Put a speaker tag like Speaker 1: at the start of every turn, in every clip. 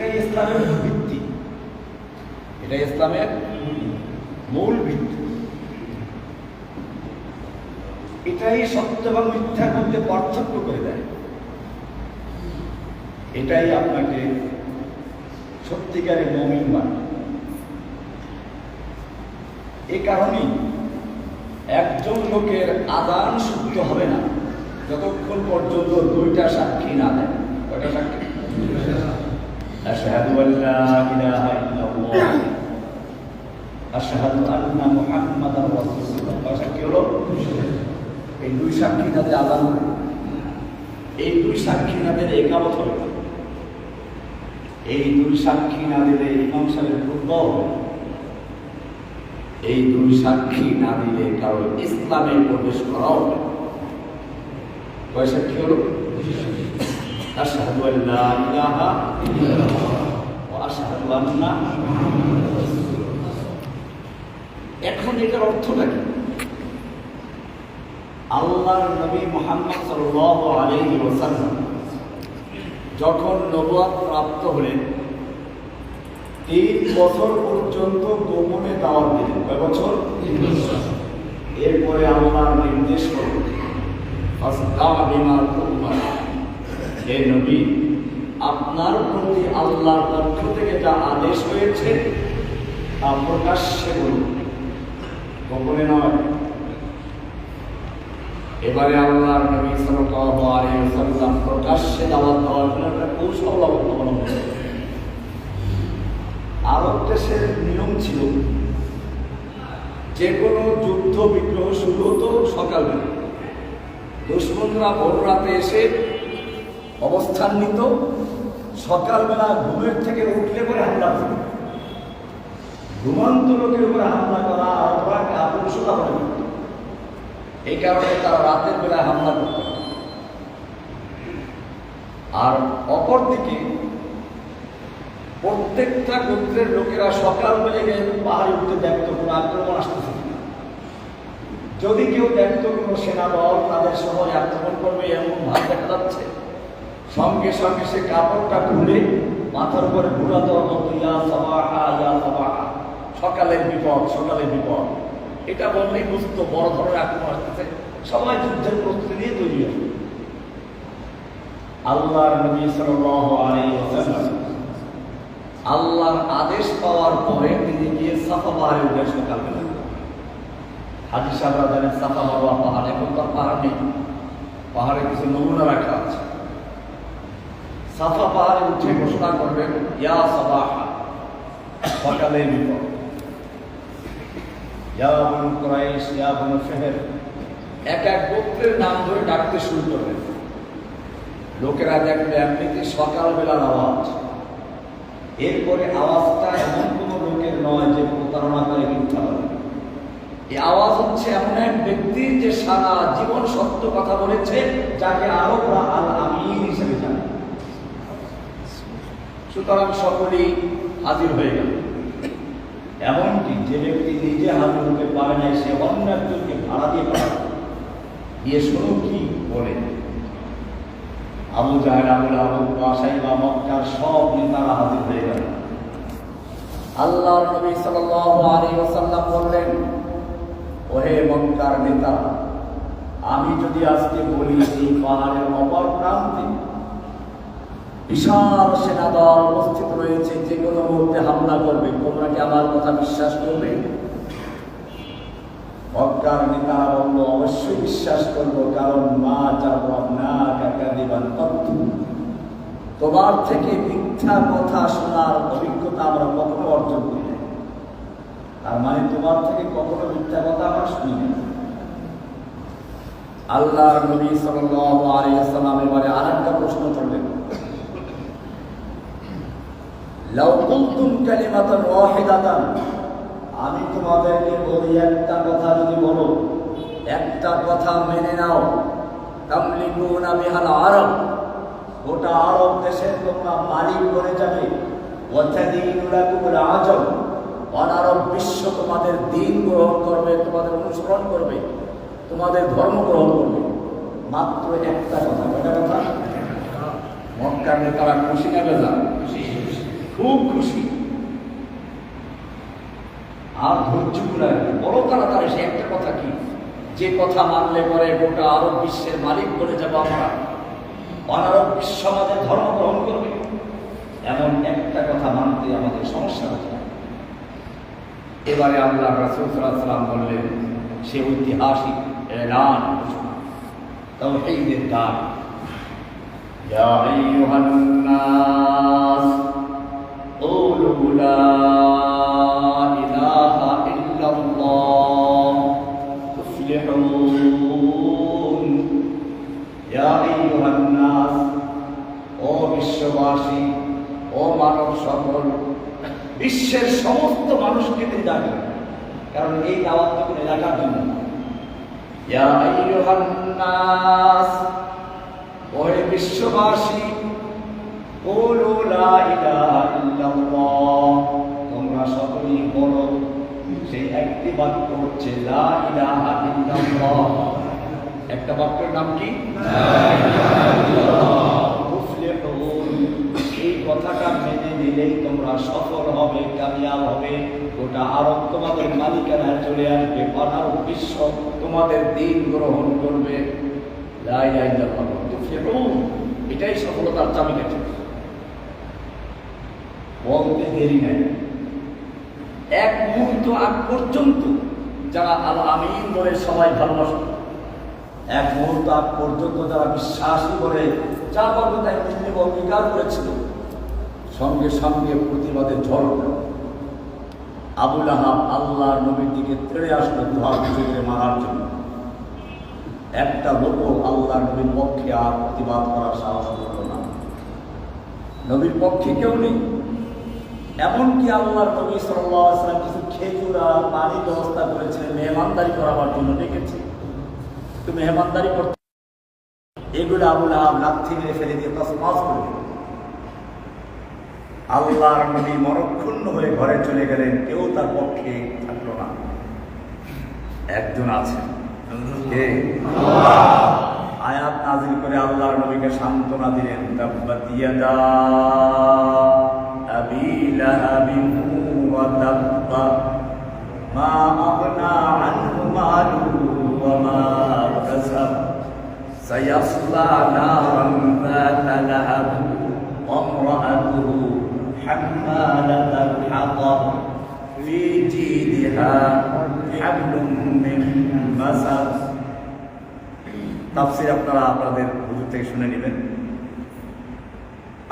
Speaker 1: এটাই ইসলামের মূল ভিত্তি। এটাই ইসলামের মূল ভিত্তি। এটাই সত্য এবং মিথ্যার মধ্যে পার্থক্য করে দেয়। এটাই আপনাকে সত্যিকারের মমিন বানায়। এ কারণেই একজন লোকের আদান শুদ্ধ হবে না যতক্ষণ পর্যন্ত দুইটা সাক্ষী না দেয়। কয়টা সাক্ষী? আশহাদু আল্লা ইলাহা ইল্লাল্লাহ আশহাদু আন্না মুহাম্মাদার রাসূলুল্লাহ কয় সাক্ষী হলো এই দুই সাক্ষী তাদের আদান এই দুই সাক্ষী তাদের একামত হবে। এই দুই সাক্ষী না দিলে ইমাম সাহেবের না। এই দুই সাক্ষী না দিলে কারও ইসলামে প্রবেশ করাও। কয় সাক্ষী হলো আশহাদু আল্লা ইলাহা ইল্লাল্লাহ ওয়া আশহাদু আন্না এখন এটার অর্থটা কি? আল্লাহর নবী মোহাম্মদ যখন নবুয়ত প্রাপ্ত হলেন, তিন বছর পর্যন্ত গোপনে দাওয়াত দিলেন। কয় বছর? এরপরে আল্লাহর নির্দেশ করলেন। হে নবী, আপনার প্রতি আল্লাহর পক্ষ থেকে যা আদেশ হয়েছে তা প্রকাশ্যে বলুন। গোপনে নয়। এবারে আল্লাহর নবী ওয়াসাল্লাম প্রকাশ্যে দাওয়াত দেওয়ার জন্য একটা কৌশল অবলম্বন আরব দেশের নিয়ম ছিল যে কোনো যুদ্ধ বিগ্রহ শুরু হতো সকালবেলা। দুশ্মনরা ভোর রাতে এসে অবস্থান নিত সকালবেলা ঘুমের থেকে উঠলে পরে হামলা করত ঘুমন্ত লোকের উপরে হামলা করা অথবা মনে করত এই কারণে তারা রাতের বেলায় হামলা করত আর অপরদিকে প্রত্যেকটা গোত্রের লোকেরা সকাল বেলে গিয়ে পাহাড়ে উঠতে দেখতো কোনো আক্রমণ আসতেছে। যদি কেউ দেখতো কোনো সেনা দল তাদের শহরে আক্রমণ করবে, এমন ভাব দেখা যাচ্ছে। সঙ্গে সঙ্গে সে কাপড়টা খুলে মাথার উপরে ইয়া সাবাহা সকালের বিপদ সকালের বিপদ। এটা বললেই বুঝতো বড় ধরনের আক্রমণ আসতেছে। সবাই যুদ্ধের প্রস্তুতি নিয়ে তৈরি হবে আল্লাহর আল্লাহর আদেশ পাওয়ার পরে তিনি গিয়ে সাফা পাহাড়ে উঠে সকালবেলা হাজি সাহেবরা জানেন, সাফা মারোয়া পাহাড়, এখন তো আর পাহাড় নেই। পাহাড়ে কিছু নমুনা রাখা আছে। সাফা পাহাড়ে উঠে ঘোষণা করবেন ইয়া সাবাহা সকালে বিপদ। ইয়া বনু কুরাইশ ইয়া বনু ফেহের। এক এক গোত্রের নাম ধরে ডাকতে শুরু লোকেরা দেখবে এমনিতে সকালবেলার আওয়াজ এরপরে আওয়াজটা এমন কোনো লোকের নয় যে প্রতারণা করে মিথ্যা বলে। এই আওয়াজ হচ্ছে এমন এক ব্যক্তি যে সারা জীবন সত্য কথা বলেছে যাকে আরবরা আল আমিন হিসেবে সুতরাং সকলেই হাজির হয়ে গেল। এমনকি যে ব্যক্তি নিজে হাজির হতে পারে নাই, সে অন্য একজনকে ভাড়া দিয়ে পাঠায় দিয়ে শোনো কি বলে। আবু জাহের আবুল আবু বাসাই বা মক্কার সব নেতারা হাজির হয়ে গেল। আল্লাহ নবী ওয়াসাল্লাম বললেন, ওহে মক্কার নেতা, আমি যদি আজকে বলি এই পাহাড়ের অপর প্রান্তে বিশাল সেনা দল উপস্থিত রয়েছে যে কোনো মুহূর্তে হামলা করবে তোমরা কি আমার কথা বিশ্বাস করবে নেতারা বলল অবশ্যই বিশ্বাস করব কারণ মা না কাকা দিবান তোমার থেকে মিথ্যা কথা শোনার অভিজ্ঞতা আমরা কখনো অর্জন করি নাই। তার মানে তোমার থেকে কখনো মিথ্যা কথা আমরা শুনি নাই। আল্লাহর নবী সাল্লাল্লাহু আলাইহি ওয়াসাল্লাম এবারে আরেকটা প্রশ্ন করলেন আমি তোমাদেরকে বলি একটা কথা যদি বলো, একটা কথা মেনে নাও। তামলিকুনা বিহাল আরব। গোটা আরব দেশের তোমরা মালিক বনে যাবে। আজম। অনারব বিশ্ব তোমাদের দিন গ্রহণ করবে, তোমাদের অনুসরণ করবে, তোমাদের ধর্ম গ্রহণ করবে। মাত্র একটা কথা, কয়টা কথা? মক্কার নেতারা খুশি না বেজা খুব খুশি আর ধৈর্য গুলা বড় তাড়াতাড়ি সে একটা কথা কি যে কথা মানলে পরে গোটা আরব বিশ্বের মালিক বলে যাবো আমরা অনারব বিশ্ব আমাদের ধর্ম গ্রহণ করবে এমন একটা কথা মানতে আমাদের সমস্যা হচ্ছে এবারে আল্লাহ রাসুল সাল্লাম বললেন সে ঐতিহাসিক এলান তাওহীদের দান يا أيها الناس قولوا لا إله إلا الله تفلحون يا أيها الناس ও বিশ্ববাসী ও মানব সকল বিশ্বের সমস্ত মানুষকে তিনি ডাকেন কারণ এই দাওয়াত তো কোনো এলাকার জন্য না। ইয়া আইয়ুহান নাস ওহে বিশ্ববাসী বলো লা ইলাহা ইল্লাল্লাহ তোমরা সকলেই বলো সেই একটি বাক্য হচ্ছে লা ইলাহা ইল্লাল্লাহ। একটা বাক্যের নাম কি? এই কথাটা মেনে নিলেই তোমরা সফল হবে কামিয়াব হবে। গোটা আরব তোমাদের মালিকানায় চলে আসবে অনারব বিশ্ব তোমাদের দিন গ্রহণ করবে। এটাই সফলতার চাবিকাঠি বলতে দেরি নাই। এক মুহূর্ত আগ পর্যন্ত যারা আল আমিন বলে সবাই ভালোবাসে এক মুহূর্ত আগ পর্যন্ত যারা বিশ্বাসী বলে যা বলবে তাই তিনি অঙ্গীকার করেছিল, সঙ্গে সঙ্গে প্রতিবাদের ঝড়। আবুল আহাব আল্লাহ নবীর দিকে তেড়ে আসলো উঁচু করে মারার জন্য। একটা লোক আল্লাহ নবীর পক্ষে আর প্রতিবাদ করার সাহস করল না। নবীর পক্ষে কেউ নেই। এমনকি আল্লাহ নবী সাল্লাম কিছু খেজুর আর পানি ব্যবস্থা করেছিলেন মেহমানদারি করাবার জন্য। ডেকেছে তো মেহমানদারি করতে এগুলো আবুল আহাব লাথি মেরে ফেলে দিয়ে তসমাস করে আল্লাহর নবী মরক্ষুণ্ণ হয়ে ঘরে চলে গেলেন, কেউ তার পক্ষে থাকল না। একজন আছে কে? আয়াত নাজিল করে আল্লাহর নবীকে সান্ত্বনা দিলেন তাব্বাত ইয়াদা আবি লাহাবিন ওয়া তাব্বা মা আগনা আনহু মালুহু ওয়া মা কাসাব سيصلى نارا ذات لهب وامرأته حمالة الحطب في جيدها حبل من مسد তাফসির আপনারা আপনাদের হুজুর থেকে শুনে নেবেন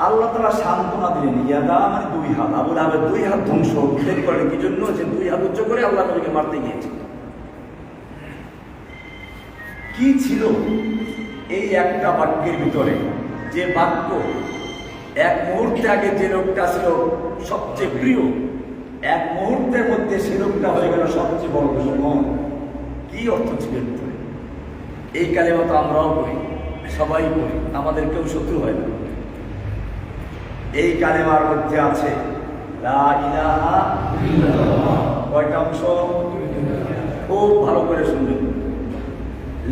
Speaker 1: আল্লাহ তারা সান্ত্বনা দিলেন ইয়াদা মানে দুই হাত। আবুল আবের দুই হাত ধ্বংস দেরি করেন। কি জন্য? যে দুই হাত উচ্চ করে আল্লাহ নবীকে মারতে গিয়েছে কি ছিল এই একটা বাক্যের ভিতরে? যে বাক্য এক মুহূর্তে আগে যে লোকটা ছিল সবচেয়ে প্রিয়, এক মুহূর্তের মধ্যে সে লোকটা হয়ে গেল সবচেয়ে বড় দুশ্মন কি অর্থ ছিল এই কালেমা তো আমরাও করি সবাই করি আমাদের কেউ শত্রু হয় না। এই কালেমার মধ্যে আছে। কয়টা অংশ? খুব ভালো করে শুনবেন।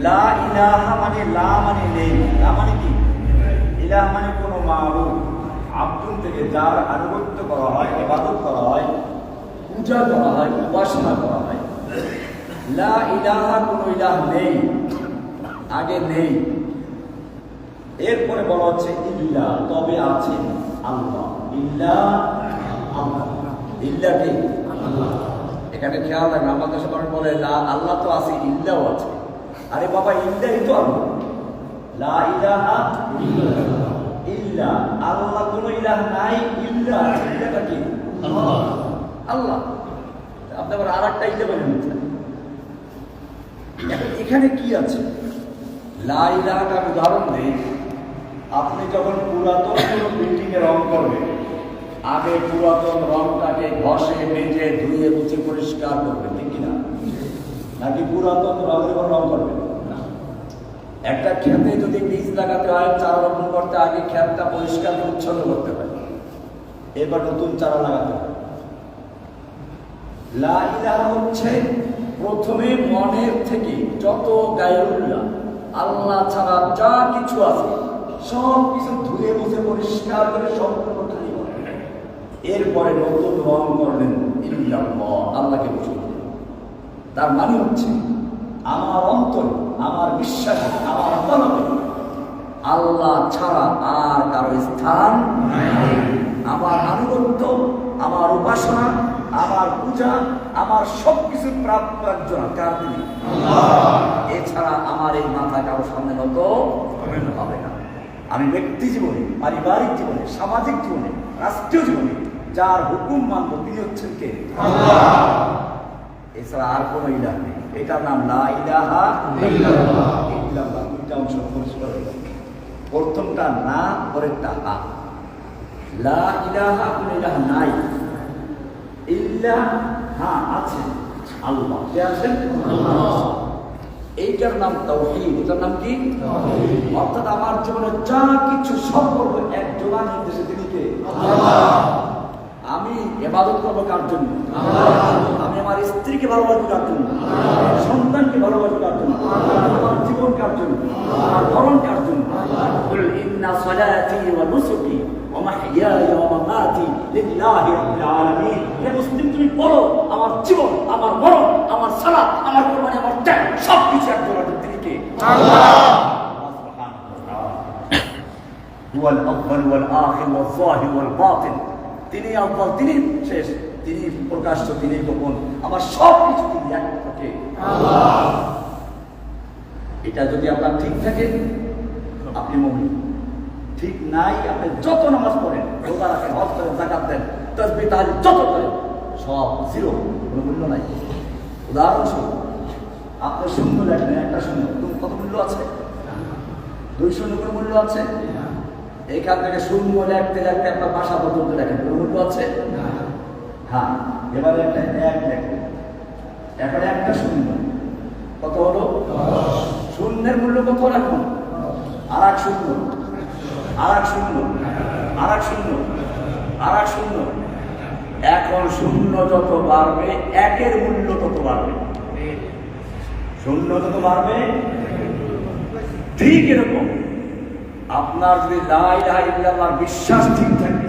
Speaker 1: লা ইলাহা মানে লা মানে নেই। লা মানে কি? ইলাহ মানে কোনো মাহবুব। আব্দুল থেকে যার আনুগত্য করা হয়, ইবাদত করা হয়, পূজা করা হয়, উপাসনা করা হয়। লা ইলাহা কোনো ইলাহ নেই। আগে নেই। এরপরে বলা হচ্ছে ইল্লা, তবে আছে। আল্লাহ। ইল্লা আল্লাহ। ইল্লা এখানে খেয়াল রাখবেন আমাদের সবার বলে, লা আল্লাহ তো আছে ইল্লাও আছে। আরে বাবা ইল্লাহি তো আল্লাহ। লা ইলাহা ইল্লা, আল্লাহ কোনো ইলাহ নাই, ইল্লা, ইল্লাটা কি? আল্লাহ। আপনি আবার আর একটা ইল্লা বলেন এখন এখানে কি আছে? লা ইলাহাটার উদাহরণ দেই। আপনি যখন পুরাতন কোনো বিল্ডিংয়ে রং করবেন, আগে পুরাতন রংটাকে ঘষে মেজে ধুয়ে, মুছে পরিষ্কার করবেন, ঠিক কিনা? নাকি পুরাতন রঙের উপর রং করবেন। একটা ক্ষেতে যদি বীজ লাগাতে হয়, চারা রোপণ করতে, আগে ক্ষেতটা পরিষ্কার পরিচ্ছন্ন করতে হয়। এবার নতুন চারা লাগাতে হয়। লা ইলাহা হচ্ছে প্রথমে মনের থেকে যত গায়রুল্লাহ আল্লাহ ছাড়া যা কিছু আছে সব কিছু ধুয়ে মুছে পরিষ্কার করে সম্পূর্ণ খালি করে। এরপরে নতুন রং করলেন আল্লাহকে পছন্দ তার মানে হচ্ছে আমার অন্তর আমার বিশ্বাস আমার কলমে আল্লাহ ছাড়া আর কারও স্থান আমার আনুগত্য আমার উপাসনা আমার পূজা আমার সব কিছু প্রাপ্ত একজন কার তিনি? এছাড়া আমার এই মাথা কারও সামনে নত হবে না। আমি ব্যক্তি জীবনে, পারিবারিক জীবনে, সামাজিক জীবনে, রাষ্ট্রীয় জীবনে যার হুকুম মানব, তিনি হচ্ছেন কে? এছাড়া আর কোনো ইলাহ নেই। এটার নাম লা ইলাহা প্রথমটা না, পরেরটা হা। লা ইলাহা কোনো ইলাহ নাই। ইল্লা হ্যাঁ আছে। আল্লাহ। কে আছেন? এইটার নাম তাওহীদ। এটার নাম কি? অর্থাৎ আমার জীবনে যা কিছু সম্পর্ক এক জোড়া নির্দেশে তিনি কে আমি এবাদত করব কার জন্য? আমি আমার স্ত্রীকে ভালোবাসবো কার জন্য? সন্তানকে ভালোবাসবো কার জন্য? আমার জীবন কার জন্য? আমার ধরন কার জন্য? ইন্না সালাতি ওয়া নুসুকি ওয়া মাহইয়ায়া ওয়া মামাতি লিল্লাহি রাব্বিল আলামিন। হে মুসলিম, তুমি বলো, আমার জীবন, আমার মরণ আমার সালাত আমার কুরবানি আমার ত্যাগ সব কিছু এক জোড়া তিনি কে هو الأول والآخر والظاهر والباطن তিনি আব্বাল তিনি শেষ তিনি প্রকাশ্য তিনি গোপন আমার সব কিছু তিনি এক থাকে এটা যদি আপনার ঠিক থাকে আপনি মমিন ঠিক নাই আপনি যত নামাজ পড়েন রোজা রাখেন হজ করেন জাকাত দেন তসবি তাহলে যত করেন সব জিরো কোনো মূল্য নাই উদাহরণস্বরূপ আপনি শূন্য লেখেন একটা শূন্য কত মূল্য আছে? দুই শূন্য কোনো মূল্য আছে? এখান থেকে শূন্য লেখতে লেখতে আপনার বাসা পর্যন্ত লেখেন কোনো মূল্য আছে? হ্যাঁ এবারে একটা এক লেখেন এখানে একটা শূন্য। কত হলো? শূন্যের মূল্য কত রাখুন? আর এক শূন্য। আর এক শূন্য। আর এক শূন্য। আর এক শূন্য। এখন শূন্য যত বাড়বে, একের মূল্য তত বাড়বে। শূন্য যত বাড়বে? ঠিক এরকম। আপনার যদি লাই লাই ইল্লাল্লাহর বিশ্বাস ঠিক থাকে,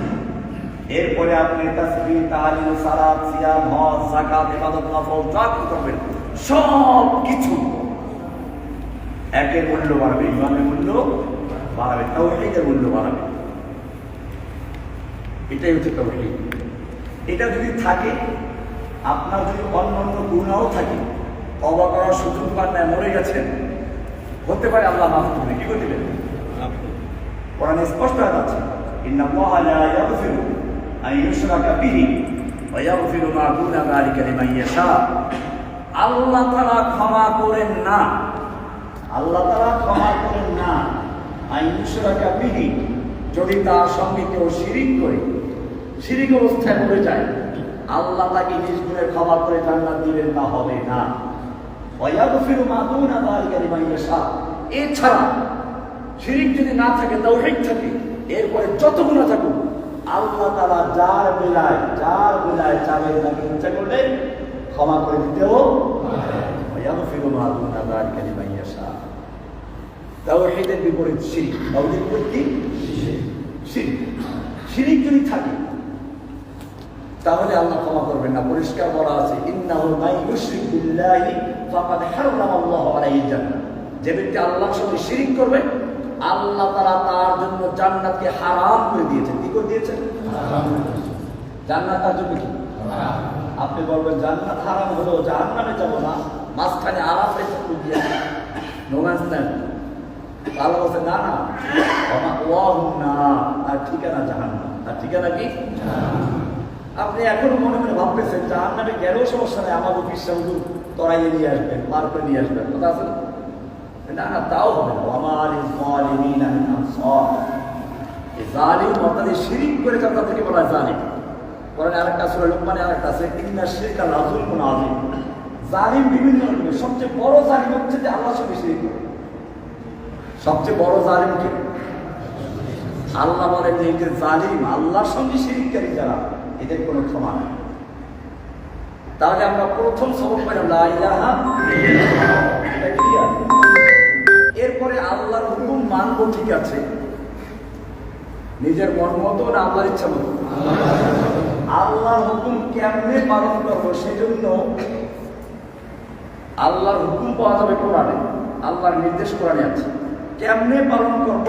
Speaker 1: এরপরে আপনি তাসবিহ, তাহলিল, সালাত, সিয়াম, হজ, যাকাত, ইবাদত, নফল, যা করবেন সব কিছু একের মূল্য বাড়বে, ইমানের মূল্য বাড়াবে, তাওহীদের মূল্য বাড়াবে। এটাই হচ্ছে তাওহীদ। এটা যদি থাকে, আপনার যদি অন্য অন্য গুণাও থাকে তবা করার সুযোগ পান না মরে গেছেন, হতে পারে আল্লাহ মাফ করবে কি করে দিবেন? কোরআনে স্পষ্ট হয়ে যাচ্ছে আল্লাহ লা ইয়াগফিরু আন ইউশরাকা বিহি ওয়া ইয়াগফিরু মা দুনা যালিকা লিমান ইয়াশা। আল্লাহ তাআলা ক্ষমা করেন না। আল্লাহ তাআলা ক্ষমা করেন না। আন ইউশরাকা বিহি, যদি তার সঙ্গে কেউ শিরিক করে শিরিক অবস্থায় পড়ে যায়। আল্লাহ তাকে নিজ গুণে ক্ষমা করে জান্নাত দিবেন না হবে না। ওয়া ইয়াগফিরু মা দুনা যালিকা লিমান ইয়াশা। এছাড়া শিরিক যদি না থাকে তৌহিদ থাকে, এরপরে যত গুণা থাকুক, আল্লাহ তালা যার বেলায় যার বেলায় চাবেন তাকে ইচ্ছা করলে ক্ষমা করে দিতেও ফিরো মাহুন আদার কালিমা ইয়াশা। তাওহীদের বিপরীত শিরিক। তাওহীদের বিপরীত কি? শিরিক। শিরিক যদি থাকে তাহলে আল্লাহ ক্ষমা করবেন না, পরিষ্কার বলা আছে যে ব্যক্তি আল্লাহর সঙ্গে শিরিক করবে, আল্লাহ তারা তার জন্য জান্নাতকে হারাম করে দিয়েছেন। কি করে দিয়েছেন? জান্নাত তার জন্য কি? আপনি বলবেন, জান্নাত হারাম হলো জাহান্নামে যাব না, মাঝখানে আরাম রেখে দিয়ে নোম্যান্স ল্যান্ড আল্লাহ বলছে না? না তার ঠিকানা জাহান্নাম। তার ঠিকানা কি? আপনি এখনও মনে মনে ভাবতেছেন জাহান্নামে গেলেও সমস্যা নেই, আমার অফিস হুজুর তরাইয়ে নিয়ে আসবেন পার করে নিয়ে আসবেন, কথা আছে না? না তাও হবে না। আমার জালিম অর্থাৎ শিরিক করে যারা থেকে বলা জালিম কোরআনে আরেকটা সূরা লোকমানে আরেকটা আছে, ইন্না শিরকা লাযুলমুন আযীম। জালিম বিভিন্ন রকমের সবচেয়ে বড় জালিম হচ্ছে যে আল্লাহর সঙ্গে শিরিক সবচেয়ে বড় জালিম কে? আল্লাহ বলেন যে জালিম আল্লাহর সঙ্গে শিরিককারী যারা এদের কোনো ক্ষমা নেই। তাহলে আমরা প্রথম সবক পেলাম, লা ইলাহা ইল্লাল্লাহ। এটা clear? এরপরে আল্লাহর হুকুম মানবো ঠিক আছে।
Speaker 2: নিজের মন মতো না আল্লাহর ইচ্ছা মতো?
Speaker 1: আল্লাহর হুকুম কেমনে পালন করব সেজন্য
Speaker 2: আল্লাহর হুকুম পাওয়া যাবে কোরআনে, আল্লাহর নির্দেশ কোরআনে আছে।
Speaker 1: কেমনে পালন করব?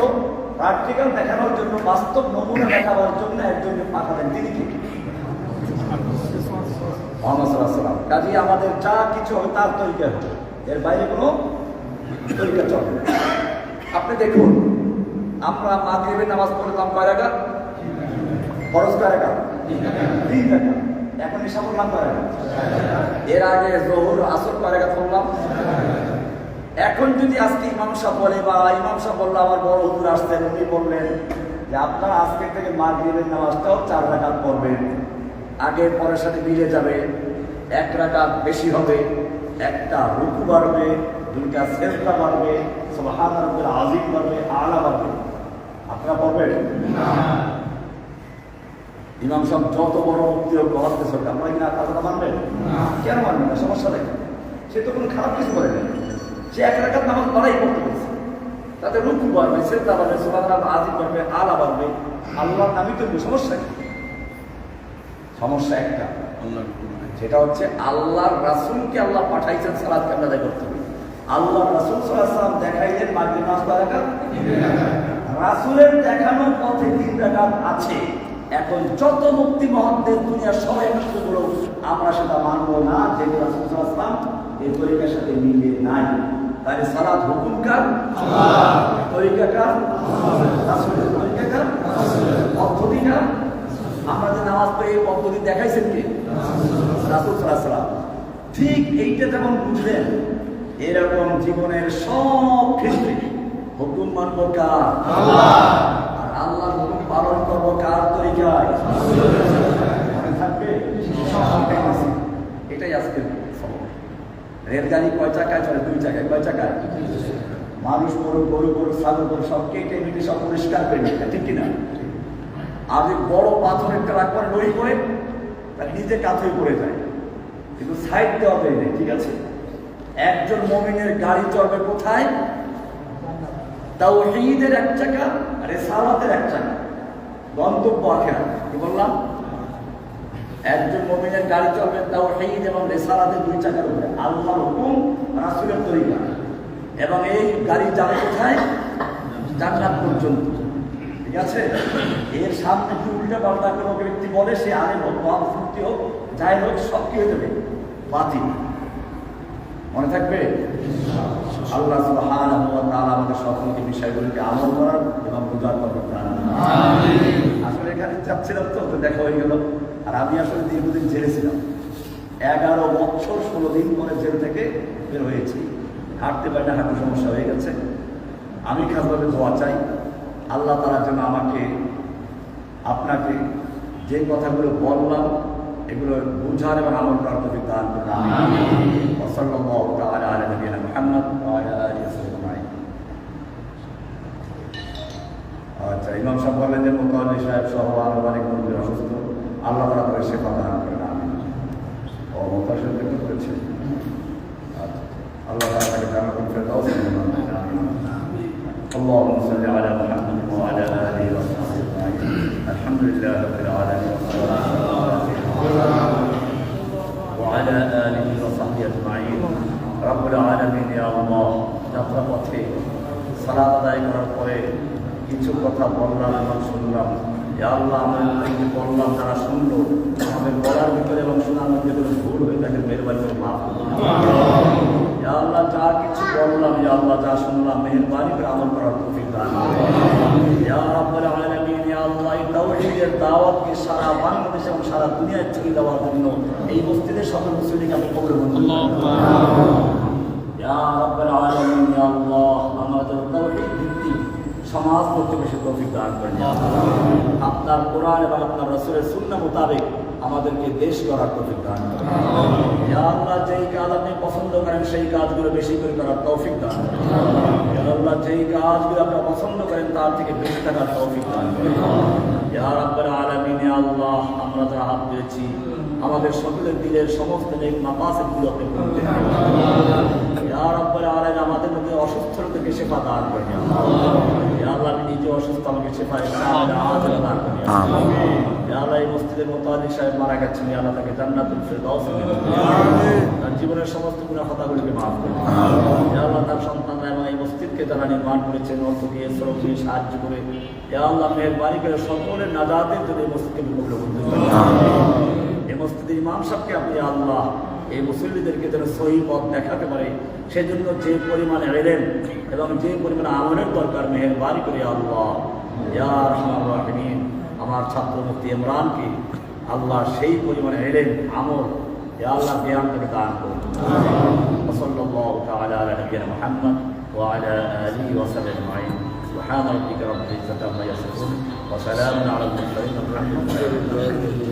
Speaker 1: প্র্যাকটিক্যাল দেখানোর জন্য, বাস্তব নমুনা দেখাবার জন্য একজনকে পাঠাবেন তিনি কি? মোহাম্মদ সাল্লাম কাজে আমাদের যা কিছু হবে তার তরিকা হবে। এর বাইরে কোনো তরিকা চলবে
Speaker 2: আপনি দেখুন, আমরা মাগরিবের নামাজ পড়লাম কয় রাকাত?
Speaker 1: খরচ কয় টাকা তিন টাকা এখন এসব করলাম কয়
Speaker 2: এর আগে জোহর, আসর কয় রাকাত পড়লাম?
Speaker 1: এখন যদি আজকে ইমাম সাহেব বলে, বা ইমাম সাহেব বলল, আমার বড় হুজুর আসতেন উনি বললেন যে আপনার আজকে থেকে মা মাগরিবের নামাজটাও চার রাকাত পড়বেন। আগে পরের সাথে মিলে যাবে। এক রাকাত বেশি হবে একটা রুকু বাড়বে দুইটা সেজদা বাড়বে রাব্বিল আযীম বাড়বে আলা বাড়বে। আপনারা পড়বেন? ইমাম সাহেব যত বড় মুক্তি হোক মহাত্মে সরকার আমরা কিনা তার কথা মানবেন? কেন মানবেন না? সমস্যা নেই। সে তো কোনো খারাপ কিছু করে না সে এক রাখাত নামাজ পড়াই করতে বলছে। তাতে রুকু বাড়বে সেজদা বাড়বে সুবহান আজিম বাড়বে আলা বাড়বে। আল্লাহর আমি তো সমস্যা কি? সমস্যা একটা যেটা হচ্ছে আল্লাহর রাসূলকে আল্লাহ পাঠাইছেন কেমন আদায় করতে হবে। আল্লাহ রাসূল ওয়াসাল্লাম দেখাইলেন মাগরিব নামাজ কয় রাকাত? রাসূলের দেখানো পথে তিন রাকাত আছে। এখন যত মুক্তি মহৎদের দুনিয়ার সবাই গুলো আমরা সেটা মানবো না যেগুলো রাসূল সাল্লাল্লাহু এই তরিকার সাথে মিলে নাই। তাহলে সালাত হুকুম কার? তরিকা কার রাসূলের তরিকা কার পদ্ধতি কার আমরা যে নামাজ পড়ে এই পদ্ধতি দেখাইছেন কে? রাসূল ঠিক এইটা যেমন বুঝলেন এরকম জীবনের সব ক্ষেত্রে হুকুম মানব কার? আর আল্লাহর হুকুম পালন করব কার তরিকায়? থাকবে? এটাই আজকের রেলগাড়ি কয় চাকায় চলে? দুই চাকায়। কয় চাকায়? মানুষ গরু গরু গরু ছাগল গরু সব কেটে মিটে সব পরিষ্কার করে ঠিক কিনা? আর যে বড় পাথরের ট্রাক করে লড়ি করে তার নিজে কাঁথে পড়ে যায়। কিন্তু সাইড দেওয়া যায় না ঠিক আছে? একজন মমিনের গাড়ি চলবে কোথায়? তাও ঈদের এক চাকা আর সালাতের এক চাকা। গন্তব্য আখেরা, কি বললাম? একজন মমিনের গাড়ি চলবে তাও ঈদ এবং রেসালাতের দুই চাকার উপরে। আল্লাহর হুকুম, রাসুলের তরিকা। এবং এই গাড়ি যাবে কোথায়? জান্নাত পর্যন্ত। ঠিক আছে? এর সামনে যদি উল্টা পাল্টা কোনো ব্যক্তি বলে সে আলেম হোক মহান ফুর্তি হোক যাই হোক সব কি হয়ে যাবে? বাতিল। মনে থাকবে? আল্লাহ সুবহানাহু ওয়া তাআলা আমাদের সকলকে বিষয়গুলিকে আমল করার এবং বোঝার তৌফিক দান। আসলে এখানে যাচ্ছিলাম তো দেখা হয়ে গেল। আর আমি আসলে দীর্ঘদিন জেলে ছিলাম। এগারো বছর ষোলো দিন পরে জেল থেকে বের হয়েছি। হাঁটতে পারি না হাঁটু সমস্যা হয়ে গেছে। আমি খাসভাবে দোয়া চাই। আল্লাহ তালার জন্য আমাকে আপনাকে যে কথাগুলো বললাম এগুলো বুঝার এবং আমল করার তৌফিক দান করুন আমিন ওয়াসাল্লাল্লাহু তাআলা আলা নবিয়িনা মুহাম্মদ ওয়া আলা আলিহি ওয়া সাহবিহি আচ্ছা ইমাম সাহেব বললেন যে মোতাল্লি সাহেব সহ আরো অনেক মন্দির অসুস্থ আল্লাহ তালা তাদের সেবা দান করেন আমি ও মোতাল্লি সাহেব দেখতে করেছে আচ্ছা আল্লাহ তালা তাকে জানা করতে দাও اللهم صل على محمد وعلى اله وصحبه اجمعين الحمد لله رب العالمين والصلاه والسلام على وعلى آله وصحبه أجمعين رب العالمين يا الله যাত্রা পথে সালাত আদায় করার পরে কিছু কথা বললাম এবং শুনলাম ইয়া আল্লাহ আমাদের কি বললাম যারা শুনলো আমাদের বলার ভিতরে এবং শোনার মধ্যে কোনো ভুল হয়ে থাকে মেহরবানি করে মাফ করুন। আল্লাহ যা কিছু বললাম, ইয়া আল্লাহ যা শুনলাম, মেহরবানি করে আমল করার তৌফিক দান। ইয়া রাব্বুল আলামিন, ইয়া আল্লাহ, এই তাওহীদের দাওয়াতকে সারা বাংলাদেশ এবং সারা দুনিয়ায় ছড়িয়ে দেওয়ার জন্য এই মসজিদের সকল মুসলিমকে আমি মঞ্জুর করি। ইয়া রাব্বুল আলামিন, ইয়া আল্লাহ, আমাদের তাওহীদ ভিত্তিক সমাজ করতে তৌফিক দান করেন আপনার কোরআন এবং আপনার রাসূলের সুন্নাহ মোতাবেক আমাদেরকে দেশ করার তৌফিক দান করেন। আল্লাহ যেই কাজ আপনি পছন্দ করেন সেই কাজগুলো বেশি করে করার তৌফিক দান করেন। আল্লাহ যেই কাজগুলো আপনি পছন্দ করেন তার থেকে বেশি থাকার তৌফিক দান করেন। ইয়া রাব্বুল আলামিন আল্লাহ আমরা যারা হাত পেয়েছি আমাদের সকলের দিলের সমস্ত নেক মাকাসিদগুলো আপনি আমাদের মধ্যে অসুস্থ লোককে শেফা দান করে ইয়া আল্লাহ আমি নিজে অসুস্থ আমাকে দান। করে দিও এই মসজিদের মোতাহাদি সাহেব মারা গেছেন আল্লাহ তাকে জান্নাতুল ফেরদাউস তার জীবনের সমস্ত গুণা কথাগুলিকে মাফ করে দিও ইয়া আল্লাহ তার সন্তানরা এবং এই মসজিদকে তারা নির্মাণ করেছেন অর্থ দিয়ে শ্রম দিয়ে সাহায্য করে। ইয়া আল্লাহ মেহরবানি করে সকলের নাজাতের জন্য এই মসজিদকে বিমূল্য করতে এই মসজিদের ইমাম সাহেবকে আপনি আল্লাহ এই মুসল্লিদেরকে যেন সহি পথ দেখাতে পারে সেজন্য যে পরিমাণে এলেন এবং যে পরিমাণে আমলের দরকার মেহরবানি করে আল্লাহ। ইয়া রহমান রাহিমিন। আমার ছাত্র মুক্তি ইমরানকে আল্লাহ সেই পরিমাণে এলেন আমল ইয়া আল্লাহ জ্ঞান থেকে দান করুন وصلى الله تعالى على نبينا محمد وعلى اله وصحبه اجمعين سبحان ربك رب العزه عما يصفون وسلام على المرسلين والحمد لله